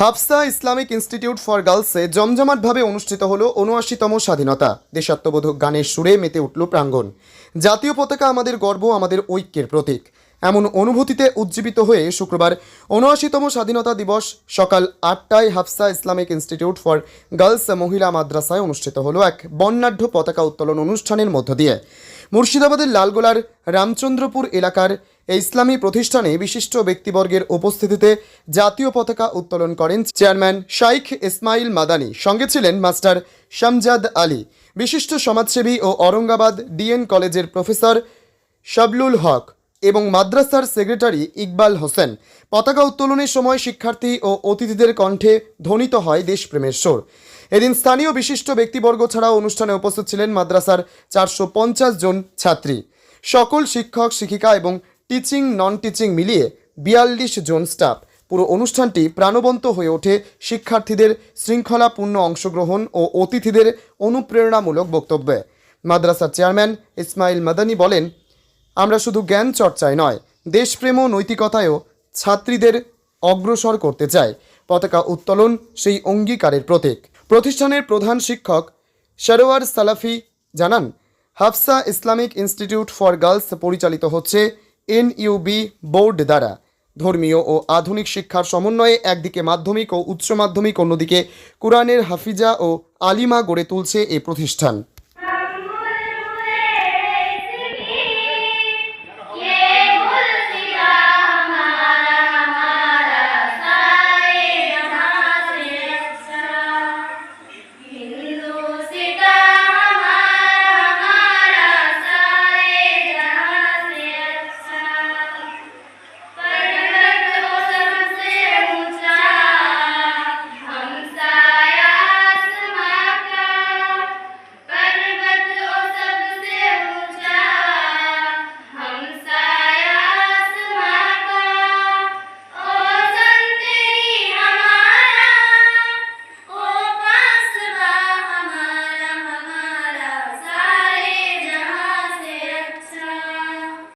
Hafsa Islamic institute for গার্লসে জমজমাটভাবে অনুষ্ঠিত হল উনআশিতম স্বাধীনতা। দেশাত্মবোধক গানের সুরে মেতে উঠল প্রাঙ্গণ। জাতীয় পতাকা আমাদের গর্ব, আমাদের ঐক্যের প্রতীক। এমন অনুভূতিতে উজ্জীবিত হয়ে শুক্রবার উনআশিতম স্বাধীনতা দিবস সকাল আটটায় Hafsa Islamic institute for girls মহিলা মাদ্রাসায় অনুষ্ঠিত হলো এক বর্ণাঢ্য পতাকা উত্তোলন অনুষ্ঠানের মধ্য দিয়ে। মুর্শিদাবাদের লালগোলার রামচন্দ্রপুর এলাকার এই ইসলামী প্রতিষ্ঠানে বিশিষ্ট ব্যক্তিবর্গের উপস্থিতিতে জাতীয় পতাকা উত্তোলন করেন চেয়ারম্যান শাইখ ইসমাইল মাদানি। সঙ্গে ছিলেন মাস্টার শামজাদ আলী। বিশিষ্ট সমাজসেবী ও অরঙ্গাবাদ ডিএন কলেজের প্রফেসর শাবলুল হক এবং মাদ্রাসার সেক্রেটারি ইকবাল হোসেন। পতাকা উত্তোলনের সময় শিক্ষার্থী ও অতিথিদের কণ্ঠে ধ্বনিত হয় দেশপ্রেমের সুর। এদিন স্থানীয় বিশিষ্ট ব্যক্তিবর্গ ছাড়াও অনুষ্ঠানে উপস্থিত ছিলেন মাদ্রাসার চারশো পঞ্চাশ জন ছাত্রী। সকল শিক্ষক, শিক্ষিকা এবং টিচিং নন টিচিং মিলিয়ে বিয়াল্লিশ জন স্টাফ পুরো অনুষ্ঠানটি প্রাণবন্ত হয়ে ওঠে শিক্ষার্থীদের শৃঙ্খলাপূর্ণ অংশগ্রহণ ও অতিথিদের অনুপ্রেরণামূলক বক্তব্যে। মাদ্রাসার চেয়ারম্যান ইসমাইল মাদানি বলেন, আমরা শুধু জ্ঞান চর্চায় নয়, দেশপ্রেম ও নৈতিকতায়ও ছাত্রীদের অগ্রসর করতে চাই। পতাকা উত্তোলন সেই অঙ্গীকারের প্রতীক। প্রতিষ্ঠানের প্রধান শিক্ষক সরোয়ার সালাফি জানান, Hafsa Islamic institute for girls পরিচালিত হচ্ছে এনইউবি বোর্ড দ্বারা ধর্মীয় ও আধুনিক শিক্ষার সমন্বয়ে একদিকে মাধ্যমিক ও উচ্চ মাধ্যমিক, অন্যদিকে কোরআনের হাফিজা ও আলিমা গড়ে তুলছে এ প্রতিষ্ঠান।